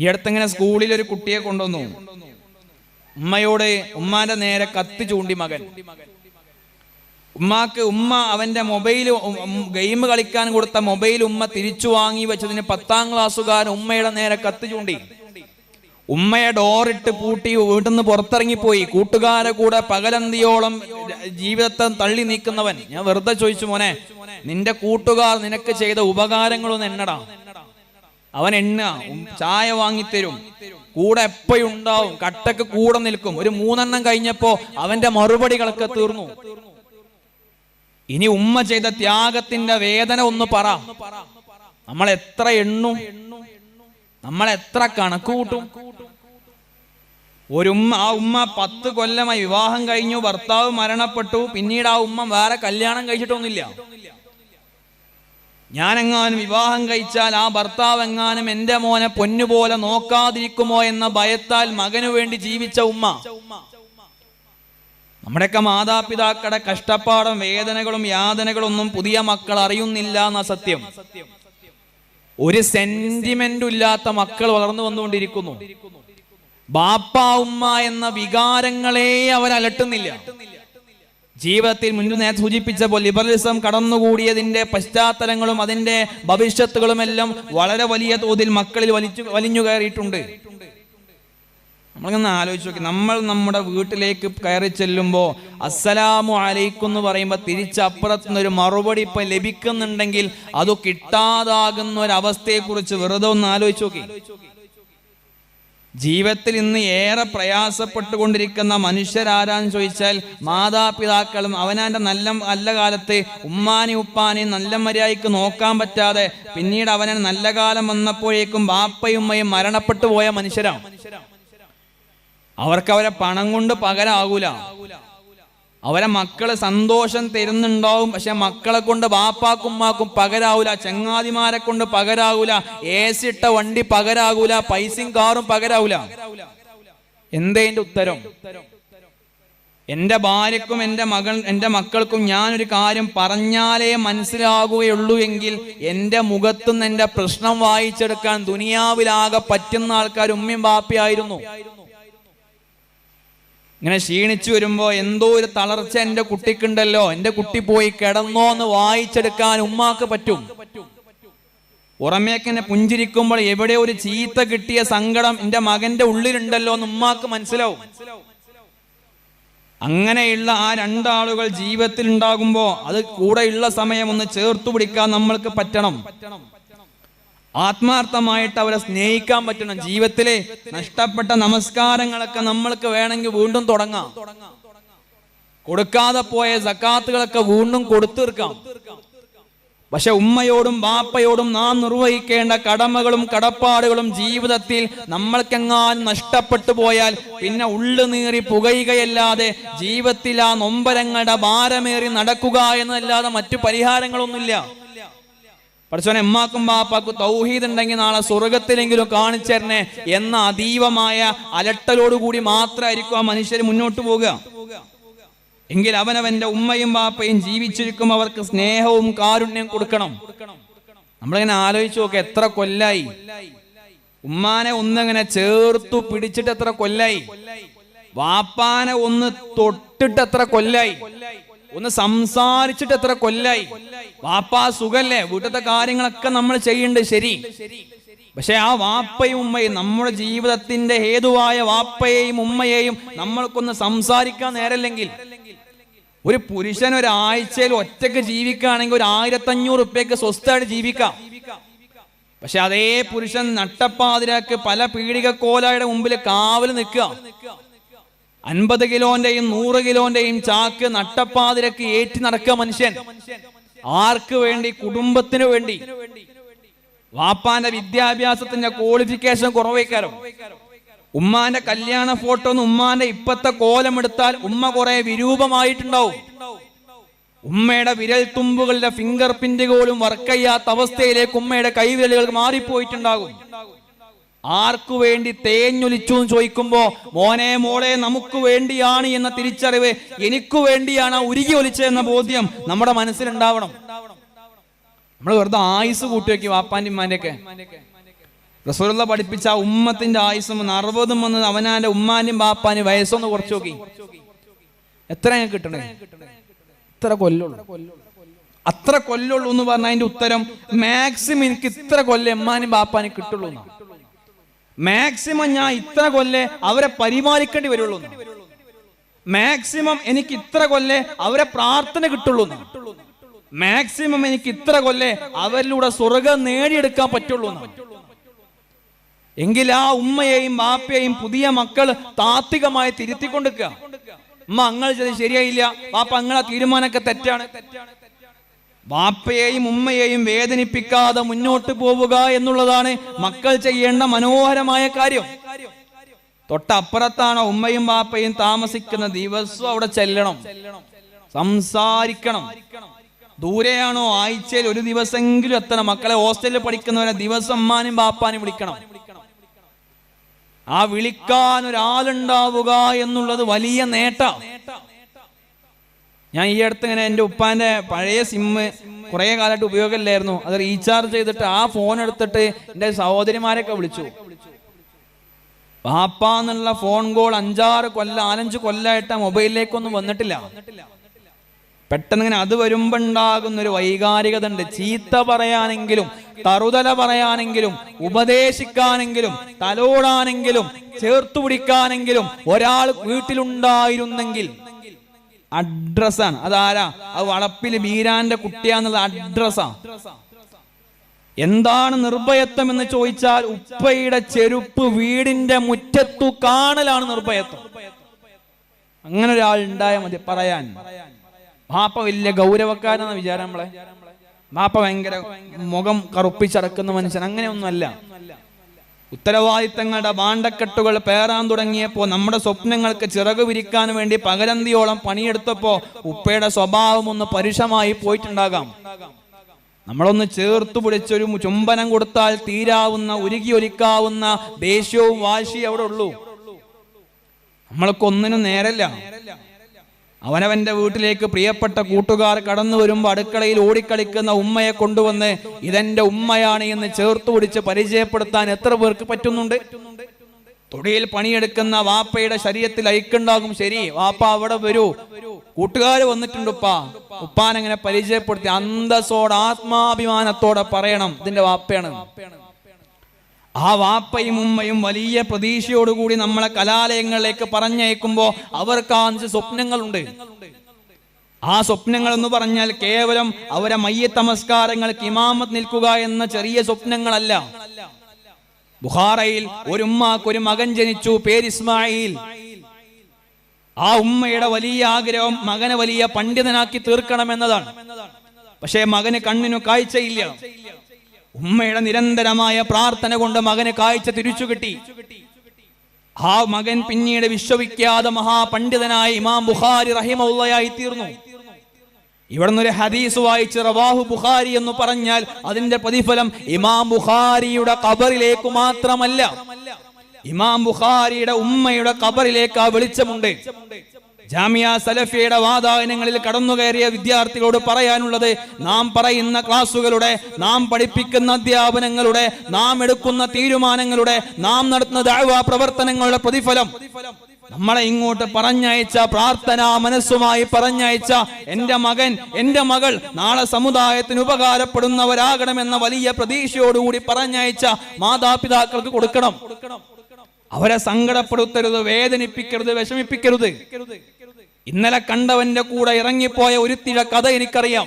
ഈ അടുത്തിങ്ങനെ സ്കൂളിൽ ഒരു കുട്ടിയെ കൊണ്ടുവന്നു. ഉമ്മയോടെ ഉമ്മാന്റെ നേരെ കത്ത് ചൂണ്ടി മകൻ. ഉമ്മാക്ക് ഉമ്മ അവന്റെ മൊബൈൽ ഗെയിം കളിക്കാൻ കൊടുത്ത മൊബൈൽ ഉമ്മ തിരിച്ചു വാങ്ങി വെച്ചതിന് പത്താം ക്ലാസ്സുകാരൻ ഉമ്മയുടെ നേരെ കത്ത് ചൂണ്ടി. ഉമ്മയെ ഡോറിട്ട് പൂട്ടി വീട്ടിൽ നിന്ന് പുറത്തിറങ്ങിപ്പോയി. കൂട്ടുകാരെ കൂടെ പകലന്തിയോളം ജീവിതത്തെ തള്ളി നീക്കുന്നവൻ. ഞാൻ വെറുതെ ചോദിച്ചു മോനെ നിന്റെ കൂട്ടുകാർ നിനക്ക് ചെയ്ത ഉപകാരങ്ങളൊന്നും എണ്ണടാ അവൻ എണ്ണ ചായ വാങ്ങിത്തരും. കൂടെ എപ്പോഴും ഉണ്ടാവും. കട്ടക്ക് കൂടെ നിൽക്കും. ഒരു മൂന്നെണ്ണം കഴിഞ്ഞപ്പോ അവന്റെ മറുപടികളൊക്കെ തീർന്നു. ഇനി ഉമ്മ ചെയ്ത ത്യാഗത്തിന്റെ വേദന ഒന്ന് പറ. നമ്മൾ എത്ര എണ്ണും നമ്മൾ എത്ര കണക്ക് കൂട്ടും? ഒരു ഉമ്മ ആ ഉമ്മ പത്ത് കൊല്ലമായി വിവാഹം കഴിഞ്ഞു ഭർത്താവ് മരണപ്പെട്ടു. പിന്നീട് ആ ഉമ്മ വേറെ കല്യാണം കഴിച്ചിട്ടൊന്നുമില്ല. ഞാനെങ്ങാനും വിവാഹം കഴിച്ചാൽ ആ ഭർത്താവ് എങ്ങാനും എന്റെ മോനെ പൊന്നുപോലെ നോക്കാതിരിക്കുമോ എന്ന ഭയത്താൽ മകനു വേണ്ടി ജീവിച്ച ഉമ്മ. നമ്മുടെയൊക്കെ മാതാപിതാക്കളുടെ കഷ്ടപ്പാടും വേദനകളും യാതനകളും ഒന്നും പുതിയ മക്കൾ അറിയുന്നില്ല എന്ന സത്യം. ഒരു സെന്റിമെന്റും ഇല്ലാത്ത മക്കൾ വളർന്നു വന്നുകൊണ്ടിരിക്കുന്നു. ബാപ്പ ഉമ്മ എന്ന വികാരങ്ങളെ അവരലട്ടുന്നില്ല. ജീവിതത്തിൽ മുൻപ് നേരത്തെ സൂചിപ്പിച്ചപ്പോൾ ലിബറലിസം കടന്നുകൂടിയതിന്റെ പശ്ചാത്തലങ്ങളും അതിന്റെ ഭവിഷ്യത്തുകളുമെല്ലാം വളരെ വലിയ തോതിൽ മക്കളിൽ വലിച്ചു വലിഞ്ഞു കയറിയിട്ടുണ്ട്. നമ്മളിങ്ങനെ ആലോചിച്ച് നോക്കി. നമ്മൾ നമ്മുടെ വീട്ടിലേക്ക് കയറി ചെല്ലുമ്പോൾ അസ്സലാമു അലൈക്കും എന്ന് പറയുമ്പോൾ തിരിച്ചപ്പുറത്തുനിന്ന് ഒരു മറുപടി ഇപ്പം ലഭിക്കുന്നുണ്ടെങ്കിൽ അത് കിട്ടാതാകുന്ന ഒരവസ്ഥയെക്കുറിച്ച് വെറുതെ ഒന്ന് ആലോചിച്ച് നോക്കി. ജീവിതത്തിൽ ഇന്ന് ഏറെ പ്രയാസപ്പെട്ടുകൊണ്ടിരിക്കുന്ന മനുഷ്യരാരാന്ന് ചോദിച്ചാൽ മാതാപിതാക്കളും അവനാന്റെ നല്ല നല്ല കാലത്ത് ഉമ്മാനി ഉപ്പാനെയും നല്ല മര്യാദയ്ക്ക് നോക്കാൻ പറ്റാതെ പിന്നീട് അവനെ നല്ല കാലം വന്നപ്പോഴേക്കും ബാപ്പയും ഉമ്മയും മരണപ്പെട്ടു പോയ മനുഷ്യരാണ് അവർക്ക് അവരെ പണം കൊണ്ട് പകരാകൂല അവരെ മക്കൾ സന്തോഷം തരുന്നുണ്ടാവും. പക്ഷെ മക്കളെ കൊണ്ട് ബാപ്പാക്കുമ്മാക്കും പകരാവൂല. ചങ്ങാതിമാരെ കൊണ്ട് പകരാവൂല. എ സി ഇട്ട വണ്ടി പകരാകൂല പൈസയും കാറും പകരാവൂല. എന്തേന്റെ ഉത്തരം? എന്റെ ഭാര്യക്കും എന്റെ മകൾ എന്റെ മക്കൾക്കും ഞാനൊരു കാര്യം പറഞ്ഞാലേ മനസ്സിലാകുകയുള്ളൂ എങ്കിൽ എന്റെ മുഖത്തുനിന്ന് എന്റെ പ്രശ്നം വായിച്ചെടുക്കാൻ ദുനിയാവിലാകെ പറ്റുന്ന ആൾക്കാർ ഉമ്മയും ബാപ്പയായിരുന്നു ഇങ്ങനെ ക്ഷീണിച്ചു വരുമ്പോ എന്തോ ഒരു തളർച്ച എന്റെ കുട്ടിക്കുണ്ടല്ലോ. എന്റെ കുട്ടി പോയി കിടന്നോ എന്ന് വായിച്ചെടുക്കാൻ ഉമ്മാക്ക് പറ്റും. ഉറമേക്കനെ പുഞ്ചിരിക്കുമ്പോൾ എവിടെ ഒരു ചീത്ത കിട്ടിയ സങ്കടം എന്റെ മകന്റെ ഉള്ളിലുണ്ടല്ലോ എന്ന് ഉമ്മാക്ക് മനസ്സിലാവും. അങ്ങനെയുള്ള ആ രണ്ടാളുകൾ ജീവിതത്തിൽ ഉണ്ടാകുമ്പോ അത് കൂടെയുള്ള സമയം ഒന്ന് ചേർത്തു പിടിക്കാൻ നമ്മൾക്ക് പറ്റണം. ആത്മാർത്ഥമായിട്ട് അവരെ സ്നേഹിക്കാൻ പറ്റണം. ജീവിതത്തിലെ നഷ്ടപ്പെട്ട നമസ്കാരങ്ങളൊക്കെ നമ്മൾക്ക് വേണമെങ്കിൽ വീണ്ടും തുടങ്ങാം. കൊടുക്കാതെ പോയ സക്കാത്തുകളൊക്കെ വീണ്ടും കൊടുത്തീർക്കാം പക്ഷെ ഉമ്മയോടും ബാപ്പയോടും നാം നിർവഹിക്കേണ്ട കടമകളും കടപ്പാടുകളും ജീവിതത്തിൽ നമ്മൾക്കെങ്ങാനും നഷ്ടപ്പെട്ടു പോയാൽ പിന്നെ ഉള്ളു നീറി പുകയുകയല്ലാതെ ജീവിതത്തിൽ ആ നൊമ്പരങ്ങളുടെ ഭാരമേറി നടക്കുക എന്നല്ലാതെ മറ്റു പരിഹാരങ്ങളൊന്നുമില്ല. പഠിച്ചോനെ എമ്മാക്കും ബാപ്പാക്കും തൗഹീദ് ഉണ്ടെങ്കിൽ നാളെ സ്വർഗത്തിലെങ്കിലും കാണിച്ചേരണേ എന്ന അതീവമായ അലട്ടലോടുകൂടി മാത്രമായിരിക്കും ആ മനുഷ്യർ മുന്നോട്ട് പോവുക. എങ്കിൽ അവനവന്റെ ഉമ്മയും ബാപ്പയും ജീവിച്ചിരിക്കും അവർക്ക് സ്നേഹവും കാരുണ്യം കൊടുക്കണം. നമ്മളിങ്ങനെ ആലോചിച്ച് നോക്കുക എത്ര കൊല്ലായി. ഉമ്മാനെ ഒന്നിങ്ങനെ ചേർത്തു പിടിച്ചിട്ട് എത്ര കൊല്ലായി. വാപ്പാനെ ഒന്ന് തൊട്ടിട്ട് എത്ര കൊല്ലായി. ഒന്ന് സംസാരിച്ചിട്ട് എത്ര കൊല്ലായി. വാപ്പാ സുഖല്ലേ? വീട്ടത്തെ കാര്യങ്ങളൊക്കെ നമ്മൾ ചെയ്യുന്നുണ്ട് ശരി. പക്ഷെ ആ വാപ്പയും ഉമ്മയും നമ്മുടെ ജീവിതത്തിന്റെ ഹേതുവായ വാപ്പയെയും ഉമ്മയെയും നമ്മൾക്കൊന്ന് സംസാരിക്കാൻ നേരല്ലെങ്കിൽ ഒരു പുരുഷൻ ഒരാഴ്ചയിൽ ഒറ്റയ്ക്ക് ജീവിക്കുകയാണെങ്കിൽ ഒരു ആയിരത്തഞ്ഞൂറ് ഉപ്പയ്ക്ക് സ്വസ്ഥമായിട്ട് ജീവിക്കാം. പക്ഷെ അതേ പുരുഷൻ നട്ടപ്പാതിരാക്ക് പല പീഡികക്കോലയുടെ മുമ്പിൽ കാവൽ നിൽക്കുക. അൻപത് കിലോന്റെയും നൂറ് കിലോന്റെയും ചാക്ക് നട്ടപ്പാതിരക്ക് ഏറ്റി നടക്കുക മനുഷ്യൻ. ആർക്ക് വേണ്ടി? കുടുംബത്തിന് വേണ്ടി. വാപ്പാന്റെ വിദ്യാഭ്യാസത്തിന്റെ ക്വാളിഫിക്കേഷൻ കുറവേക്കാരോ. ഉമ്മാന്റെ കല്യാണ ഫോട്ടോന്ന് ഉമ്മാന്റെ ഇപ്പത്തെ കോലം എടുത്താൽ ഉമ്മ കുറെ വിരൂപമായിട്ടുണ്ടാവും. ഉമ്മയുടെ വിരൽ തുമ്പുകളുടെ ഫിംഗർ പ്രിന്റുകളും വർക്ക് ചെയ്യാത്ത അവസ്ഥയിലേക്ക് ഉമ്മയുടെ കൈവിരലുകൾ മാറിപ്പോയിട്ടുണ്ടാകും. ആർക്കു വേണ്ടി തേഞ്ഞൊലിച്ചു എന്ന് ചോദിക്കുമ്പോ മോനെ മോളെ നമുക്ക് വേണ്ടിയാണ് എന്ന തിരിച്ചറിവ് എനിക്കു വേണ്ടിയാണ് ഉരുകി ഒലിച്ചതെന്ന ബോധ്യം നമ്മുടെ മനസ്സിലുണ്ടാവണം. നമ്മൾ വെറുതെ ആയുസ് കൂട്ടി വെക്കും വാപ്പാന്റെ ഉമ്മാന്റെ റസൂലുള്ള പഠിപ്പിച്ച ഉമ്മത്തിന്റെ ആയുസും അറുപതും വന്ന് അവനാന്റെ ഉമ്മാനും ബാപ്പാനും വയസ്സൊന്ന് കുറച്ച് നോക്കി. എത്ര കിട്ടണേ? ഇത്ര കൊല്ലുള്ളൂ. അത്ര കൊല്ലുള്ളൂ എന്ന് പറഞ്ഞ അതിന്റെ ഉത്തരം മാക്സിമം എനിക്ക് ഇത്ര കൊല്ലം എമ്മാനും ബാപ്പാനും കിട്ടുള്ളൂ എന്നാ. മാക്സിമം ഞാൻ ഇത്ര കൊല്ലെ അവരെ പരിപാലിക്കേണ്ടി വരുള്ളൂ മാക്സിമം എനിക്ക് ഇത്ര കൊല്ലെ അവരെ പ്രാർത്ഥന കിട്ടുള്ളൂ മാക്സിമം എനിക്ക് ഇത്ര കൊല്ലെ അവരിലൂടെ സ്വർഗം നേടിയെടുക്കാൻ പറ്റുള്ളൂ. എങ്കിൽ ആ ഉമ്മയെയും ബാപ്പയെയും പുതിയ മക്കൾ താത്വികമായി തിരുത്തിക്കൊണ്ടിരിക്കുക. ഉമ്മ ചെയ്ത് ശരിയായില്ല. ബാപ്പ അങ്ങളെ തീരുമാനമൊക്കെ തെറ്റാണ്. ബാപ്പയെയും ഉമ്മയെയും വേദനിപ്പിക്കാതെ മുന്നോട്ട് പോവുക എന്നുള്ളതാണ് മക്കൾ ചെയ്യേണ്ട മനോഹരമായ കാര്യം. തൊട്ടപ്പുറത്താണ് ഉമ്മയും വാപ്പയും താമസിക്കുന്ന ദിവസവും അവിടെ ചെല്ലണം. സംസാരിക്കണം. ദൂരെയാണോ ആഴ്ചയിൽ ഒരു ദിവസമെങ്കിലും എത്തണം. മക്കളെ ഹോസ്റ്റലിൽ പഠിക്കുന്നവരെ ദിവസം അമ്മാനും ബാപ്പാനും വിളിക്കണം. ആ വിളിക്കാൻ ഒരാളുണ്ടാവുക എന്നുള്ളത് വലിയ നേട്ട. ഞാൻ ഈ അടുത്ത് ഇങ്ങനെ എന്റെ ഉപ്പാന്റെ പഴയ സിമ്മ് കുറേ കാലമായിട്ട് ഉപയോഗമില്ലായിരുന്നു. അത് റീചാർജ് ചെയ്തിട്ട് ആ ഫോൺ എടുത്തിട്ട് എന്റെ സഹോദരിമാരൊക്കെ വിളിച്ചു. പാപ്പ എന്നുള്ള ഫോൺ കോൾ അഞ്ചാറ് കൊല്ലം നാലഞ്ച് കൊല്ലമായിട്ട് മൊബൈലിലേക്കൊന്നും വന്നിട്ടില്ല. പെട്ടെന്ന് ഇങ്ങനെ അത് വരുമ്പോ ഉണ്ടാകുന്ന ഒരു വൈകാരികത ഉണ്ട് ചീത്ത പറയാനെങ്കിലും തറുതല പറയാനെങ്കിലും ഉപദേശിക്കാനെങ്കിലും തലോടാനെങ്കിലും ചേർത്തു പിടിക്കാനെങ്കിലും ഒരാൾ വീട്ടിലുണ്ടായിരുന്നെങ്കിൽ അഡ്രസ്സാണ് അതാരാ? അത് വളപ്പിൽ മീരാന്റെ കുട്ടിയാന്നുള്ള അഡ്രസ്സാ എന്താണ് നിർഭയത്വം എന്ന് ചോദിച്ചാൽ ഉപ്പയുടെ ചെരുപ്പ് വീടിന്റെ മുറ്റത്തു കാണലാണ് നിർഭയത്വം. അങ്ങനെ ഒരാൾ ഉണ്ടായ മതി പറയാൻ. മാപ്പ വലിയ ഗൗരവക്കാരെന്ന വിചാരം നമ്മളെ. മാപ്പ ഭയങ്കര മുഖം കറുപ്പിച്ചടക്കുന്ന മനുഷ്യൻ. അങ്ങനെയൊന്നുമല്ല. ഉത്തരവാദിത്തങ്ങളുടെ ബാണ്ടക്കെട്ടുകൾ പേറാൻ തുടങ്ങിയപ്പോൾ നമ്മുടെ സ്വപ്നങ്ങൾക്ക് ചിറക് വിരിക്കാൻ വേണ്ടി പകരന്തിയോളം പണിയെടുത്തപ്പോൾ ഉപ്പയുടെ സ്വഭാവം ഒന്ന് പരുഷമായി പോയിട്ടുണ്ടാകാം. നമ്മളൊന്ന് ചേർത്തു പിടിച്ചൊരു ചുംബനം കൊടുത്താൽ തീരാവുന്ന ഉരുകി ഒലിക്കാവുന്ന ദേഷ്യവും വാശിയും അവിടെ ഉള്ളൂ. നമ്മൾക്കൊന്നിനും നേരല്ല. അവനവന്റെ വീട്ടിലേക്ക് പ്രിയപ്പെട്ട കൂട്ടുകാർ കടന്നു വരുമ്പോൾ അടുക്കളയിൽ ഓടിക്കളിക്കുന്ന ഉമ്മയെ കൊണ്ടുവന്ന് ഇതെന്റെ ഉമ്മയാണ് എന്ന് ചേർത്ത് പിടിച്ച് പരിചയപ്പെടുത്താൻ എത്ര പേർക്ക് പറ്റുന്നുണ്ട്? തൊടിയിൽ പണിയെടുക്കുന്ന വാപ്പയുടെ ശരീരത്തിൽ ഐക്കുണ്ടാകും. ശരി വാപ്പ അവിടെ വരൂ. കൂട്ടുകാർ വന്നിട്ടുണ്ട് ഉപ്പാൻ ഉപ്പാനങ്ങനെ പരിചയപ്പെടുത്തി അന്തസ്സോടെ ആത്മാഭിമാനത്തോടെ പറയണം. ഇതിന്റെ വാപ്പയാണ്. ആ വാപ്പയും ഉമ്മയും വലിയ പ്രതീക്ഷയോടുകൂടി നമ്മളെ കലാലയങ്ങളിലേക്ക് പറഞ്ഞയക്കുമ്പോൾ അവർക്ക് അഞ്ച് സ്വപ്നങ്ങളുണ്ട്. ആ സ്വപ്നങ്ങൾ എന്ന് പറഞ്ഞാൽ കേവലം അവരെ മയ്യത്ത് നമസ്കാരങ്ങൾക്ക് ഇമാമത്ത് നിൽക്കുക എന്ന ചെറിയ സ്വപ്നങ്ങളല്ല. ബുഹാറയിൽ ഒരു ഉമ്മാക്കൊരു മകൻ ജനിച്ചു പേര് ഇസ്മായിൽ. ആ ഉമ്മയുടെ വലിയ ആഗ്രഹം മകനെ വലിയ പണ്ഡിതനാക്കി തീർക്കണം എന്നതാണ് പക്ഷേ മകന് കണ്ണിനു കാഴ്ചയില്ല. ഉമ്മയുടെ നിരന്തരമായ പ്രാർത്ഥന കൊണ്ട് മകന് കാഴ്ച തിരിച്ചു കിട്ടി. ആ മകൻ പിന്നീട് വിശ്വവിഖ്യാത മഹാപണ്ഡിതനായ ഇമാം ബുഖാരി റഹിമുള്ളയായി തീർന്നു. ഇവിടുന്ന് ഒരു ഹദീസ് വായിച്ച് റവാഹു ബുഖാരി എന്ന് പറഞ്ഞാൽ അതിന്റെ പ്രതിഫലം ഇമാം ബുഖാരിയുടെ കബറിലേക്ക് മാത്രമല്ല. ഇമാം ബുഖാരിയുടെ ഉമ്മയുടെ കബറിലേക്ക് ആ വെളിച്ചമുണ്ട്. ജാമിയ സലഫിയുടെ വാതായനങ്ങളിൽ കടന്നു കയറിയ വിദ്യാർത്ഥികളോട് പറയാനുള്ളത് നാം പറയുന്ന ക്ലാസ്സുകളുടെ നാം പഠിപ്പിക്കുന്ന അധ്യാപനങ്ങളുടെ നാം എടുക്കുന്ന തീരുമാനങ്ങളുടെ നാം നടത്തുന്ന ദാഴ്വാ പ്രവർത്തനങ്ങളുടെ പ്രതിഫലം. നമ്മളെ ഇങ്ങോട്ട് പറഞ്ഞയച്ച പ്രാർത്ഥന മനസ്സുമായി പറഞ്ഞയച്ച എന്റെ മകൻ എന്റെ മകൾ നാളെ സമുദായത്തിന് ഉപകാരപ്പെടുന്നവരാകണമെന്ന വലിയ പ്രതീക്ഷയോടുകൂടി പറഞ്ഞയച്ച മാതാപിതാക്കൾക്ക് കൊടുക്കണം. അവരെ സങ്കടപ്പെടുത്തരുത് വേദനിപ്പിക്കരുത് വിഷമിപ്പിക്കരുത്. ഇന്നലെ കണ്ടവന്റെ കൂടെ ഇറങ്ങിപ്പോയ ഒരുത്തിയുടെ കഥ എനിക്കറിയാം.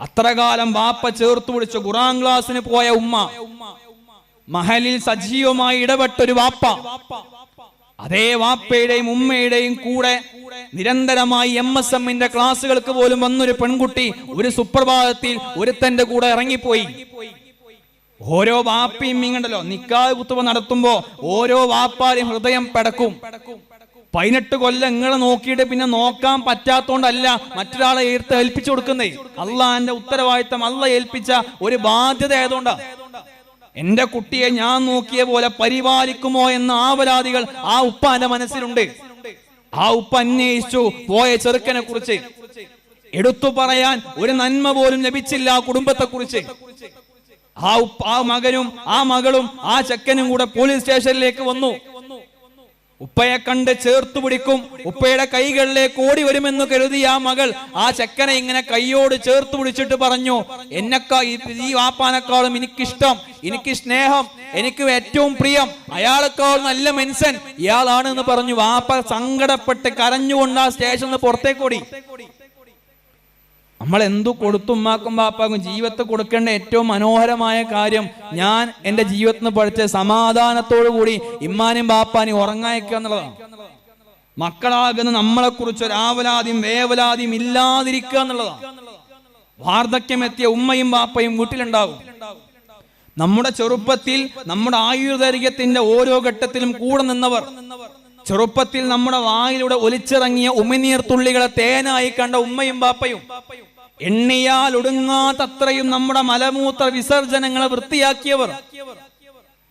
അത്രകാലം വാപ്പ ചേർത്ത് പിടിച്ച് ഖുറാൻ ക്ലാസ്സിന് പോയ ഉമ്മ മഹലിൽ സജീവമായി ഇടപെട്ട ഒരു വാപ്പ. അതേ വാപ്പയുടെയും ഉമ്മയുടെയും കൂടെ നിരന്തരമായി എം എസ് എമ്മിന്റെ ക്ലാസ്സുകൾക്ക് പോലും വന്നൊരു പെൺകുട്ടി ഒരു സുപ്രഭാതത്തിൽ ഒരുത്തന്റെ കൂടെ ഇറങ്ങിപ്പോയി. ഓരോ വാപ്പയും ഇങ്ങണ്ടല്ലോ നിക്കാഹ് കുത്തുവ നടത്തുമ്പോ ഓരോ വാപ്പാരും ഹൃദയം പെടക്കും. പതിനെട്ട് കൊല്ലം ഇങ്ങളെ നോക്കിയിട്ട് പിന്നെ നോക്കാൻ പറ്റാത്തോണ്ടല്ല മറ്റൊരാളെ ഏർത്ത് ഏൽപ്പിച്ചു കൊടുക്കുന്നേ. അള്ളാന്റെ ഉത്തരവാദിത്തം അല്ല ഏൽപ്പിച്ച ഒരു ബാധ്യത ആയതുകൊണ്ടാ. എന്റെ കുട്ടിയെ ഞാൻ നോക്കിയ പോലെ പരിപാലിക്കുമോ എന്ന ആവലാദികൾ ആ ഉപ്പാന്റെ മനസ്സിലുണ്ട്. ആ ഉപ്പ അന്വേഷിച്ചു പോയ ചെറുക്കനെ കുറിച്ച്. എടുത്തു പറയാൻ ഒരു നന്മ പോലും ലഭിച്ചില്ല ആ കുടുംബത്തെ കുറിച്ച്. ആ ഉപ്പ ആ മകനും ആ മകളും ആ ചെക്കനും കൂടെ പോലീസ് സ്റ്റേഷനിലേക്ക് വന്നു. ഉപ്പയെ കണ്ട് ചേർത്തു പിടിക്കും. ഉപ്പയുടെ കൈകളിലേക്ക് ഓടി വരുമെന്ന് കരുതി ആ മകൾ ആ ചെക്കനെ ഇങ്ങനെ കൈയോട് ചേർത്ത് പിടിച്ചിട്ട് പറഞ്ഞു എന്നെക്കാ ഈ- വാപ്പാനേക്കാളും എനിക്കിഷ്ടം എനിക്ക് സ്നേഹം എനിക്ക് ഏറ്റവും പ്രിയം അയാളെക്കാൾ നല്ല മനുഷ്യൻ ഇയാളാണ് എന്ന് പറഞ്ഞു. വാപ്പ സങ്കടപ്പെട്ട് കരഞ്ഞുകൊണ്ട് ആ സ്റ്റേഷനിൽ പുറത്തേക്കോടി നമ്മൾ എന്തു കൊടുത്തുമ്മാക്കും ഉമ്മാക്കും ബാപ്പാക്കും ജീവിതത്തിൽ കൊടുക്കേണ്ട ഏറ്റവും മനോഹരമായ കാര്യം ഞാൻ എന്റെ ജീവിതത്തിൽ നിന്ന് പഠിച്ച സമാധാനത്തോടു കൂടി ഇമ്മാനും ബാപ്പാനും ഉറങ്ങായിക്കുക എന്നുള്ളതാണ്. മക്കളാകുന്ന നമ്മളെ കുറിച്ച് ഒരു ആവലാതിയും വേവലാതിയും ഇല്ലാതിരിക്കുക എന്നുള്ളതാണ്. വാർദ്ധക്യം എത്തിയ ഉമ്മയും ബാപ്പയും വീട്ടിലുണ്ടാവും നമ്മുടെ ചെറുപ്പത്തിൽ നമ്മുടെ ആയുർദൈർഘ്യത്തിന്റെ ഓരോ ഘട്ടത്തിലും കൂടെ നിന്നവർ ചെറുപ്പത്തിൽ നമ്മുടെ വായിലൂടെ ഒലിച്ചിറങ്ങിയ ഉമിനീർ തുള്ളികളെ തേനായി കണ്ട ഉമ്മയും ബാപ്പയും. എണ്ണിയാൽ ഒടുങ്ങാത്തത്രയും നമ്മുടെ മലമൂത്ര വിസർജനങ്ങളെ വൃത്തിയാക്കിയവർ.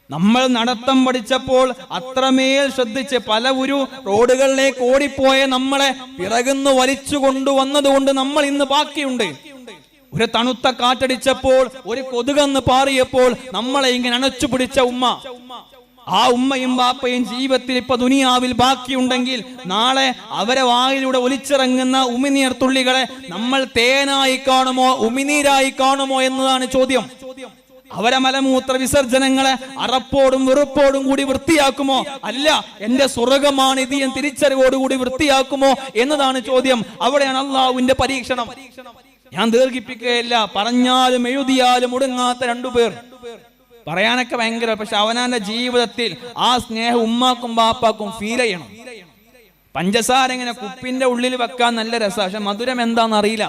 നമ്മൾ നടത്തം പഠിച്ചപ്പോൾ അത്രമേൽ ശ്രദ്ധിച്ച് പല ഒരു റോഡുകളിലേക്ക് ഓടിപ്പോയ നമ്മളെ പിറകുന്നു വലിച്ചു കൊണ്ടുവന്നതുകൊണ്ട് നമ്മൾ ഇന്ന് ബാക്കിയുണ്ട്. ഒരു തണുത്ത കാറ്റടിച്ചപ്പോൾ ഒരു കൊതുകന്ന് പാറിയപ്പോൾ നമ്മളെ ഇങ്ങനെ അണച്ചു പിടിച്ച ഉമ്മ. ആ ഉമ്മയും ബാപ്പയും ജീവിതത്തിൽ ഇപ്പൊ ദുനിയാവിൽ ബാക്കിയുണ്ടെങ്കിൽ നാളെ അവരെ വായിലൂടെ ഒലിച്ചിറങ്ങുന്ന ഉമിനീർ തുള്ളികളെ നമ്മൾ തേനായി കാണുമോ ഉമിനീരായി കാണുമോ എന്നതാണ് ചോദ്യം. അവരെ മലമൂത്ര വിസർജനങ്ങളെ അറപ്പോടും വെറുപ്പോടും കൂടി വൃത്തിയാക്കുമോ? അല്ല എന്റെ സ്വർഗമാണ് ഇത് എന്ന് തിരിച്ചറിവോടുകൂടി വൃത്തിയാക്കുമോ എന്നതാണ് ചോദ്യം. അവിടെയാണ് അള്ളാഹുവിന്റെ പരീക്ഷണം. ഞാൻ ദീർഘിപ്പിക്കുകയല്ല പറഞ്ഞാലും എഴുതിയാലും ഒടുങ്ങാത്ത രണ്ടുപേർ. പറയാനൊക്കെ ഭയങ്കര പക്ഷെ അവനാന്റെ ജീവിതത്തിൽ ആ സ്നേഹം ഉമ്മാക്കും ബാപ്പാക്കും ഫീൽ ചെയ്യണം. പഞ്ചസാര ഇങ്ങനെ കുപ്പിന്റെ ഉള്ളിൽ വെക്കാൻ നല്ല രസം. പക്ഷെ മധുരം എന്താണെന്ന് അറിയില്ല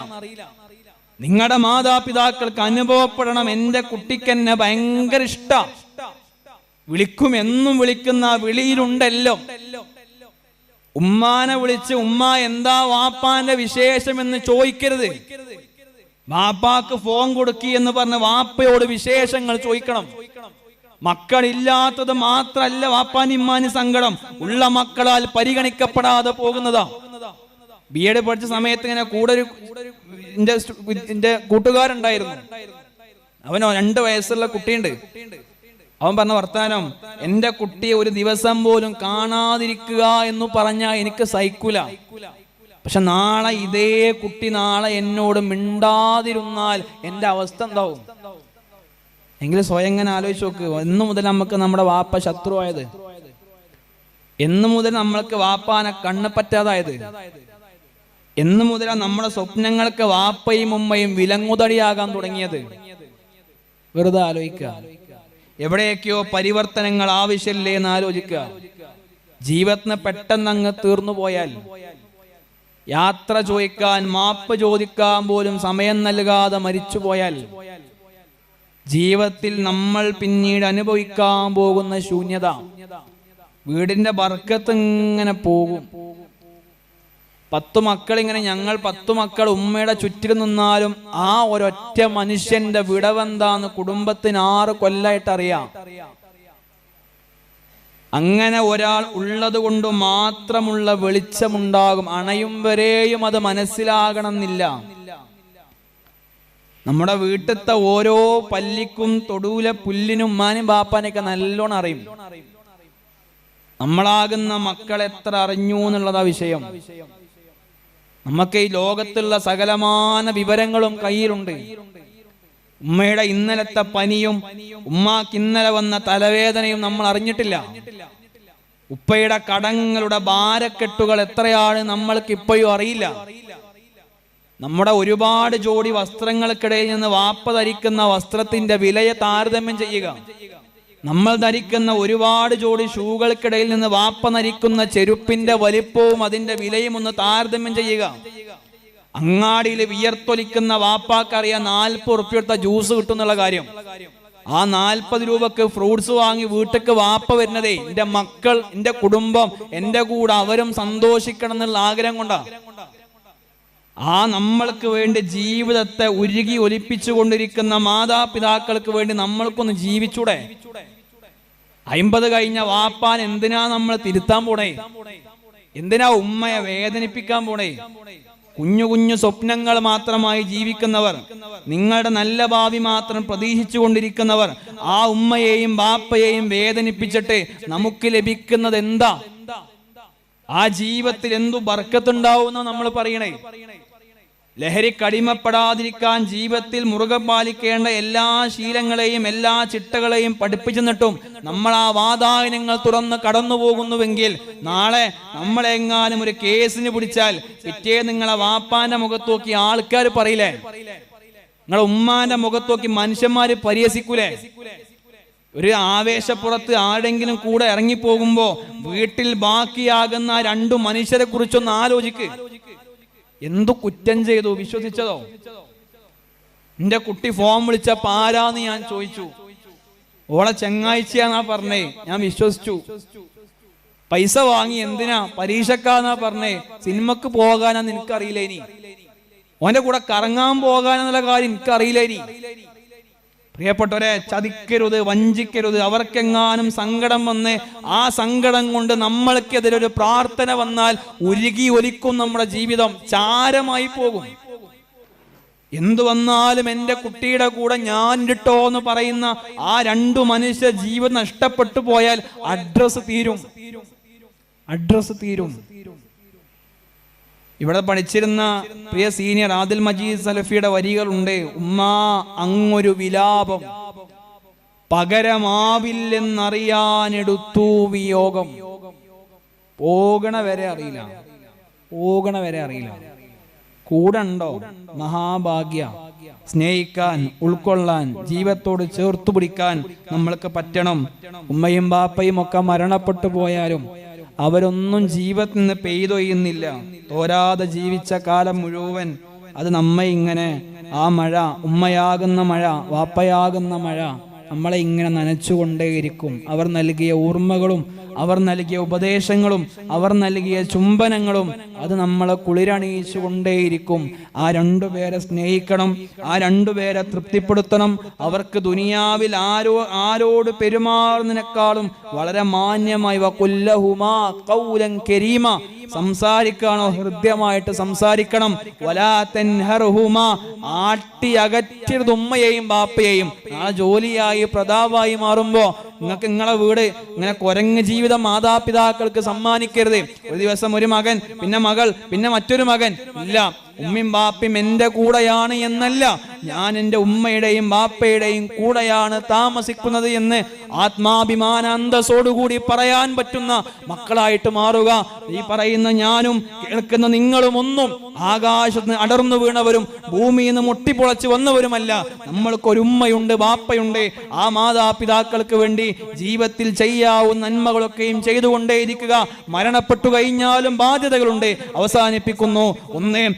നിങ്ങളുടെ മാതാപിതാക്കൾക്ക് അനുഭവപ്പെടണം. എന്റെ കുട്ടിക്ക് എന്നെ ഭയങ്കര ഇഷ്ട. വിളിക്കും എന്നും വിളിക്കുന്ന ആ വിളിയിലുണ്ടല്ലോ. ഉമ്മാനെ വിളിച്ച് ഉമ്മ എന്താ വാപ്പാന്റെ വിശേഷം എന്ന് ചോദിക്കരുത്. വാപ്പാക്ക് ഫോൺ കൊടുക്കി എന്ന് പറഞ്ഞ വാപ്പയോട് വിശേഷങ്ങൾ ചോദിക്കണം. മക്കളില്ലാത്തത് മാത്രല്ല വാപ്പാനിമ്മാന് സങ്കടം. ഉള്ള മക്കളാൽ പരിഗണിക്കപ്പെടാതെ പോകുന്നതാ. ബി എഡ് പഠിച്ച സമയത്ത് ഇങ്ങനെ കൂടെ ഒരു എന്റെ കൂട്ടുകാരുണ്ടായിരുന്നു. അവനോ രണ്ട് വയസ്സുള്ള കുട്ടിയുണ്ട്. അവൻ പറഞ്ഞ വർത്താനം എന്റെ കുട്ടിയെ ഒരു ദിവസം പോലും കാണാതിരിക്കുക എന്ന് പറഞ്ഞാൽ എനിക്ക് സഹിക്കൂല. പക്ഷെ നാളെ ഇതേ കുട്ടി നാളെ എന്നോട് മിണ്ടാതിരുന്നാൽ എന്റെ അവസ്ഥ എന്താവും? എങ്കിലും സ്വയം ഇങ്ങനെ ആലോചിച്ച് നോക്ക്. എന്ന് മുതൽ നമുക്ക് നമ്മുടെ വാപ്പ ശത്രുവായത്. എന്ന് മുതൽ നമ്മൾക്ക് വാപ്പാനെ കണ്ണ് പറ്റാതായത്. എന്ന് മുതലാണ് നമ്മുടെ സ്വപ്നങ്ങൾക്ക് വാപ്പയും ഉമ്മയും വിലങ്ങുതടിയാകാൻ തുടങ്ങിയത്. വെറുതെ ആലോചിക്കുക എവിടെയൊക്കെയോ പരിവർത്തനങ്ങൾ ആവശ്യമില്ലേ എന്ന് ആലോചിക്കുക ജീവിതത്തിന് പെട്ടെന്ന് അങ്ങ് തീർന്നു പോയാൽ യാത്ര ചോദിക്കാൻ മാപ്പ് ചോദിക്കാൻ പോലും സമയം നൽകാതെ മരിച്ചു പോയാൽ ജീവിതത്തിൽ നമ്മൾ പിന്നീട് അനുഭവിക്കാൻ പോകുന്ന ശൂന്യത വീടിന്റെ ബർക്കത്ത് ഇങ്ങനെ പോകും. പത്തു മക്കൾ ഇങ്ങനെ ഞങ്ങൾ പത്തു മക്കൾ ഉമ്മയുടെ ചുറ്റിൽ നിന്നാലും ആ ഒരൊറ്റ മനുഷ്യന്റെ വിടവെന്താന്ന് കുടുംബത്തിന് ആറ് കൊല്ലായിട്ട് അറിയാം. അങ്ങനെ ഒരാൾ ഉള്ളത് കൊണ്ട് മാത്രമുള്ള വെളിച്ചമുണ്ടാകും. അണയും വരെയും അത് മനസ്സിലാകണമെന്നില്ല. നമ്മുടെ വീട്ടിലത്തെ ഓരോ പല്ലിക്കും തൊടൂലെ പുല്ലിനും ഉമ്മാനും ബാപ്പാനൊക്കെ നല്ലോണം അറിയും. നമ്മളാകുന്ന മക്കൾ എത്ര അറിഞ്ഞു എന്നുള്ളതാ വിഷയം. നമുക്ക് ഈ ലോകത്തുള്ള സകലമാന വിവരങ്ങളും കയ്യിലുണ്ട്. ഉമ്മയുടെ ഇന്നലത്തെ പനിയും ഉമ്മാക്ക് ഇന്നലെ വന്ന തലവേദനയും നമ്മൾ അറിഞ്ഞിട്ടില്ല. ഉപ്പയുടെ കടങ്ങളുടെ ഭാരക്കെട്ടുകൾ എത്രയാണ് നമ്മൾക്ക് ഇപ്പോഴും അറിയില്ല. നമ്മുടെ ഒരുപാട് ജോഡി വസ്ത്രങ്ങൾക്കിടയിൽ നിന്ന് വാപ്പ ധരിക്കുന്ന വസ്ത്രത്തിന്റെ വിലയെ താരതമ്യം ചെയ്യുക. നമ്മൾ ധരിക്കുന്ന ഒരുപാട് ജോഡി ഷൂകൾക്കിടയിൽ നിന്ന് വാപ്പ നരിക്കുന്ന ചെരുപ്പിന്റെ വലിപ്പവും അതിന്റെ വിലയും ഒന്ന് താരതമ്യം ചെയ്യുക. അങ്ങാടിയിൽ വിയർത്തൊലിക്കുന്ന വാപ്പാക്കറിയാം നാൽപ്പത് ഉറുപ്പിയെടുത്ത ജ്യൂസ് കിട്ടുന്നുള്ള കാര്യം. ആ നാൽപ്പത് രൂപക്ക് ഫ്രൂട്ട്സ് വാങ്ങി വീട്ടിക്ക് വാപ്പ വരുന്നതേ എന്റെ മക്കൾ എന്റെ കുടുംബം എന്റെ കൂടെ അവരും സന്തോഷിക്കണം എന്നുള്ള ആഗ്രഹം കൊണ്ടാ. ആ നമ്മൾക്ക് വേണ്ടി ജീവിതത്തെ ഉരുകി ഒലിപ്പിച്ചു കൊണ്ടിരിക്കുന്ന മാതാപിതാക്കൾക്ക് വേണ്ടി നമ്മൾക്കൊന്ന് ജീവിച്ചൂടെ? അയിമ്പത് കഴിഞ്ഞ വാപ്പാൻ എന്തിനാ നമ്മൾ തിരുത്താൻ പോണേ? എന്തിനാ ഉമ്മയെ വേദനിപ്പിക്കാൻ പോണേ? കുഞ്ഞു കുഞ്ഞു സ്വപ്നങ്ങൾ മാത്രമായി ജീവിക്കുന്നവർ നിങ്ങളുടെ നല്ല ഭാവി മാത്രം പ്രതീക്ഷിച്ചുകൊണ്ടിരിക്കുന്നവർ ആ ഉമ്മയെയും ബാപ്പയെയും വേദനിപ്പിച്ചിട്ട് നമുക്ക് ലഭിക്കുന്നത് എന്താ ആ ജീവിതത്തിൽ എന്തു ബർക്കത്തുണ്ടാവുന്ന നമ്മൾ പറയണേ. ലഹരിക്ക് അടിമപ്പെടാതിരിക്കാൻ ജീവിതത്തിൽ മുറുകെ പാലിക്കേണ്ട എല്ലാ ശീലങ്ങളെയും എല്ലാ ചിട്ടകളെയും പഠിപ്പിച്ചു നിട്ടും നമ്മൾ ആ വാതായനങ്ങൾ തുറന്ന് കടന്നു പോകുന്നുവെങ്കിൽ നാളെ നമ്മളെങ്ങാനും ഒരു കേസിന് പിടിച്ചാൽ പിറ്റേ നിങ്ങളെ വാപ്പാന്റെ മുഖത്ത് നോക്കി ആൾക്കാർ പറയില്ലേ? നിങ്ങളെ ഉമ്മാന്റെ മുഖത്ത് നോക്കി മനുഷ്യന്മാര് പരിഹസിക്കൂലേ? ഒരു ആവേശപ്പുറത്ത് ആരെങ്കിലും കൂടെ ഇറങ്ങിപ്പോകുമ്പോ വീട്ടിൽ ബാക്കിയാകുന്ന രണ്ടു മനുഷ്യരെ കുറിച്ചൊന്ന് ആലോചിക്ക്. എന്തു കുറ്റം ചെയ്തു വിശ്വസിച്ചതോ? എന്റെ കുട്ടി ഫോം വിളിച്ച പാരാന്ന് ഞാൻ ചോദിച്ചു. ഓളെ ചെങ്ങാഴ്ചയാന്നാ പറഞ്ഞേ ഞാൻ വിശ്വസിച്ചു. പൈസ വാങ്ങി എന്തിനാ? പരീക്ഷക്കാന്നാ പറഞ്ഞേ സിനിമക്ക് പോകാനാ നിനക്കറിയില്ല ഇനി ഓന്റെ കൂടെ കറങ്ങാൻ പോകാനെന്നുള്ള കാര്യം എനിക്കറിയില്ല ഇനി പ്രിയപ്പെട്ടവരെ ചതിക്കരുത് വഞ്ചിക്കരുത്. അവർക്കെങ്ങാനും സങ്കടം വന്ന് ആ സങ്കടം കൊണ്ട് നമ്മൾക്കെതിരെ ഒരു പ്രാർത്ഥന വന്നാൽ ഉരുകി ഒലിക്കും നമ്മുടെ ജീവിതം. ചാരമായി പോകും. എന്തു വന്നാലും എന്റെ കുട്ടിയുടെ കൂടെ ഞാൻ ഇട്ടോ എന്ന് പറയുന്ന ആ രണ്ടു മനുഷ്യ ജീവൻ നഷ്ടപ്പെട്ടു പോയാൽ അഡ്രസ് തീരും. അഡ്രസ് തീരും. ഇവിടെ പഠിച്ചിരുന്ന പ്രിയ സീനിയർ ആദിൽ മജീദ് സലഫിയുടെ വരികളുണ്ട് ഉമ്മാ അങ്ങൊരു വിലാപം. പകരമാവില്ലെന്നറിയാനെടുത്തു വിയോഗം. പോകണ വരെ അറിയില്ല. പോകണ വരെ അറിയില്ല. കൂടണ്ടോ മഹാഭാഗ്യ. സ്നേഹിക്കാൻ ഉൾക്കൊള്ളാൻ ജീവത്തോട് ചേർത്തു പിടിക്കാൻ നമ്മൾക്ക് പറ്റണം. ഉമ്മയും ബാപ്പയും ഒക്കെ മരണപ്പെട്ടു പോയാലും അവരൊന്നും ജീവിതത്തിൽ നിന്ന് പെയ്തൊയ്യുന്നില്ല തോരാതെ ജീവിച്ച കാലം മുഴുവൻ അത് നമ്മെ ഇങ്ങനെ ആ മഴ ഉമ്മയാകുന്ന മഴ വാപ്പയാകുന്ന മഴ നമ്മളെ ഇങ്ങനെ നനച്ചുകൊണ്ടേയിരിക്കും. അവർ നൽകിയ ഓർമ്മകളും അവർ നൽകിയ ഉപദേശങ്ങളും അവർ നൽകിയ ചുംബനങ്ങളും അത് നമ്മളെ കുളിരണിയിച്ചു കൊണ്ടേയിരിക്കും ആ രണ്ടുപേരെ സ്നേഹിക്കണം ആ രണ്ടുപേരെ തൃപ്തിപ്പെടുത്തണം. അവർക്ക് ദുനിയാവിൽ ആരോ ആരോട് പെരുമാറുന്നതിനേക്കാളും വളരെ മാന്യമായി കരീമ സംസാരിക്കണോ ഹൃദ്യമായിട്ട് സംസാരിക്കണം. വലാ ആട്ടി അകറ്റരുത് ഉമ്മയെയും ബാപ്പയെയും. ആ ജോലിയായി പ്രതാപായി മാറുമ്പോ നിങ്ങൾക്ക് നിങ്ങളെ വീട് ഇങ്ങനെ കുരങ്ങ് ജീവിതം മാതാപിതാക്കൾക്ക് സമ്മാനിക്കരുത്. ഒരു ദിവസം ഒരു മകൻ പിന്നെ മകൾ പിന്നെ മറ്റൊരു മകൻ. ഇല്ല. ഉമ്മയും ബാപ്പയും എന്റെ കൂടെയാണ് എന്നല്ല ഞാൻ എന്റെ ഉമ്മയുടെയും ബാപ്പയുടെയും കൂടെയാണ് താമസിക്കുന്നത് എന്ന് ആത്മാഭിമാന അന്തസ്സോടുകൂടി പറയാൻ പറ്റുന്ന മക്കളായിട്ട് മാറുക. ഈ പറയുന്ന ഞാനും കേൾക്കുന്ന നിങ്ങളും ഒന്നും ആകാശത്ത് അടർന്നു വീണവരും ഭൂമിയിൽ നിന്ന് മുട്ടിപ്പൊളച്ച് വന്നവരുമല്ല. നമ്മൾക്കൊരു ഉമ്മയുണ്ട് ബാപ്പയുണ്ട്. ആ മാതാപിതാക്കൾക്ക് വേണ്ടി ജീവിതത്തിൽ ചെയ്യാവുന്ന നന്മകളൊക്കെയും ചെയ്തുകൊണ്ടേയിരിക്കുക. മരണപ്പെട്ടു കഴിഞ്ഞാലും ബാധ്യതകളുണ്ട്. അവസാനിപ്പിക്കുന്നു. ഒന്ന്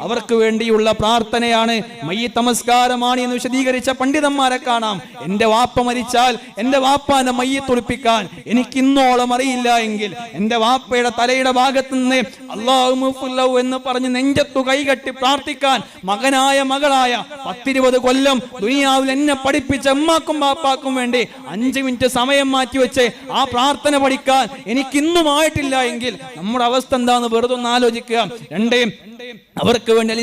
അവർക്ക് വേണ്ടിയുള്ള പ്രാർത്ഥനയാണ്. മയ്യ നമസ്കാരമാണ് എന്ന് വിശദീകരിച്ച പണ്ഡിതന്മാരെ കാണാം. എന്റെ വാപ്പ മരിച്ചാൽ എന്റെ വാപ്പാനെ മയ്യെ തുളിപ്പിക്കാൻ എനിക്ക് ഇന്നോളം അറിയില്ല എങ്കിൽ എന്റെ വാപ്പയുടെ തലയുടെ ഭാഗത്ത് നിന്ന് അള്ളാഹു എന്ന് പറഞ്ഞ് നെഞ്ചത്തു കൈകട്ടി പ്രാർത്ഥിക്കാൻ മകനായ മകളായ പത്തിരുപത് കൊല്ലം ദുനിയാവിൽ എന്നെ പഠിപ്പിച്ച അമ്മാക്കും ബാപ്പാക്കും വേണ്ടി അഞ്ച് മിനിറ്റ് സമയം മാറ്റി വെച്ച് ആ പ്രാർത്ഥന പഠിക്കാൻ എനിക്ക് ഇന്നും ആയിട്ടില്ല എങ്കിൽ നമ്മുടെ അവസ്ഥ എന്താന്ന് വെറുതെ ഒന്ന് ആലോചിക്കുക. രണ്ടേ അവർക്ക് വേണ്ടി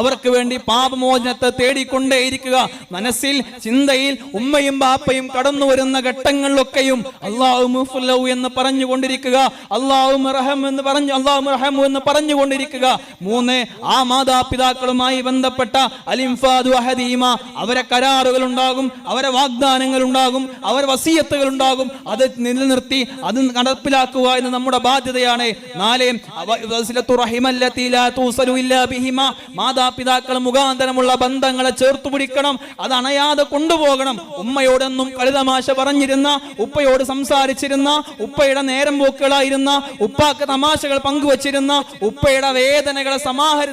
അവർക്ക് വേണ്ടി പാപമോചനത്തെ തേടിക്കൊണ്ടേയിരിക്കുക. മനസ്സിൽ ചിന്തയിൽ ഉമ്മയും ബാപ്പയും കടന്നു വരുന്ന ഘട്ടങ്ങളിലൊക്കെയും അള്ളാഹു എന്ന് പറഞ്ഞുകൊണ്ടിരിക്കുക അള്ളാഹു റഹം എന്ന് പറഞ്ഞു അള്ളാഹു റഹമു എന്ന് പറഞ്ഞുകൊണ്ടിരിക്കുക. മൂന്ന് ആ മാതാപിതാക്കളുമായി ബന്ധപ്പെട്ട അലിംഫാദു അഹദീമ അവരെ കരാറുകൾ ഉണ്ടാകും അവരെ വാഗ്ദാനങ്ങൾ ഉണ്ടാകും അവരെ വസീയത്തുകൾ ഉണ്ടാകും അത് നിലനിർത്തി അത് നടപ്പിലാക്കുക എന്ന് നമ്മുടെ ബാധ്യതയാണ്. നാല് മാതാപിതാക്കൾ മുഖാന്തരമുള്ള ബന്ധങ്ങളെ ചേർത്തു പിടിക്കണം അത് അണയാതെ കൊണ്ടുപോകണം. ഉമ്മയോടൊന്നും കളിതമാശ പറഞ്ഞിരുന്ന ഉപ്പയോട് സംസാരിച്ചിരുന്ന ഉപ്പയുടെ നേരം പോക്കുകളായിരുന്ന ഉപ്പാക്ക് തമാശകൾ പങ്കുവച്ചിരുന്ന ഉപ്പയുടെ വേദനകളെ സമാഹരി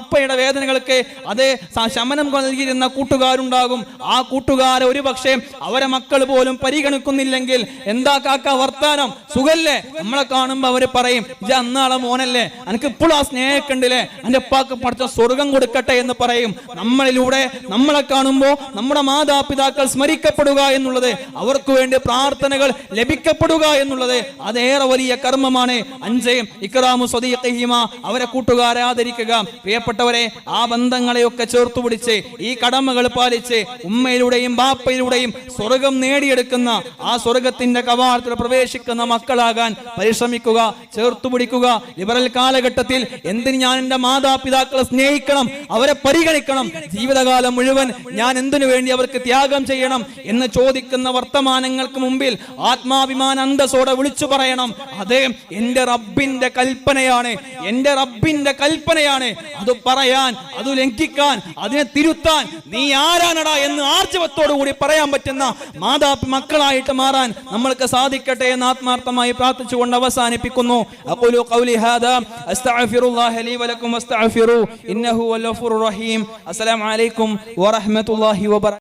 ഉപ്പയുടെ വേദനകൾക്ക് അതേ ശമനം നൽകിയിരുന്ന കൂട്ടുകാരുണ്ടാകും. ആ കൂട്ടുകാരെ ഒരു പക്ഷേ അവരെ മക്കൾ പോലും പരിഗണിക്കുന്നില്ലെങ്കിൽ എന്താ കാക്ക വർത്താനം? സുഖല്ലേ? നമ്മളെ കാണുമ്പോ അവർ പറയും ഇത് അന്നാളെ മോനല്ലേ? എനിക്ക് ഇപ്പോഴും ആ സ്നേഹക്കുണ്ടല്ലേ എന്റെ ഉപ്പാക്ക് പഠിച്ച സ്വർഗം കൊടുക്കട്ടെ എന്ന് പറയും. നമ്മളിലൂടെ നമ്മളെ കാണുമ്പോൾ നമ്മുടെ മാതാപിതാക്കൾ സ്മരിക്കപ്പെടുക എന്നുള്ളത് അവർക്ക് വേണ്ടി പ്രാർത്ഥനകൾ ലഭിക്കപ്പെടുക എന്നുള്ളത് അതേറെ വലിയ കർമ്മമാണ്. അഞ്ചയും ഇക്റാമു സ്വദീഖിഹിമ അവരെ കൂട്ടുകാരെ ആദരിക്കുക. പ്രിയപ്പെട്ടവരെ ആ ബന്ധങ്ങളെയൊക്കെ ചേർത്തു പിടിച്ച് ഈ കടമകൾ പാലിച്ച് ഉമ്മയിലൂടെയും ബാപ്പയിലൂടെയും സ്വർഗം നേടിയെടുക്കുന്ന ആ സ്വർഗത്തിന്റെ കവാടത്തിൽ പ്രവേശിക്കുന്ന മക്കളാകാൻ പരിശ്രമിക്കുക ചേർത്തു പിടിക്കുക ലിബറൽ കാലഘട്ടത്തിൽ എന്തിന് ഞാൻ എന്റെ മാതാപിതാക്കളെ സ്നേഹിക്കണം? അവരെ പരിഗണിക്കണം. ജീവിതകാലം മുഴുവൻ ഞാൻ എന്തിനു വേണ്ടി അവർക്ക് ത്യാഗം ചെയ്യണം എന്ന് ചോദിക്കുന്ന വർത്തമാനങ്ങൾക്ക് മുമ്പിൽ ആത്മാഭിമാന അന്തസ്സോടെ വിളിച്ചു പറയണം. അതെ എന്റെ റബ്ബിന്റെ കൽപ്പനയാണ്. എന്റെ റബ്ബിന്റെ കൽപ്പനയാണ്. അത് പറയാൻ അത് ലംഘിക്കാൻ അതിനെ തിരുത്താൻ നീ ആരാനടാ എന്ന് ആർജവത്തോടു കൂടി പറയാൻ പറ്റുന്ന മാതാ മക്കളായിട്ട് മാറാൻ നമ്മൾക്ക് സാധിക്കട്ടെ എന്ന് ആത്മാർത്ഥമായി പ്രാർത്ഥിച്ചുകൊണ്ട് അവസാനിപ്പിക്കുന്നു. അപ്പോലു കൗലി ഹാദാ السلام. أستغفر الله لي ولكم واستغفروه. إنه هو الغفور الرحيم. السلام عليكم ورحمة الله وبركاته.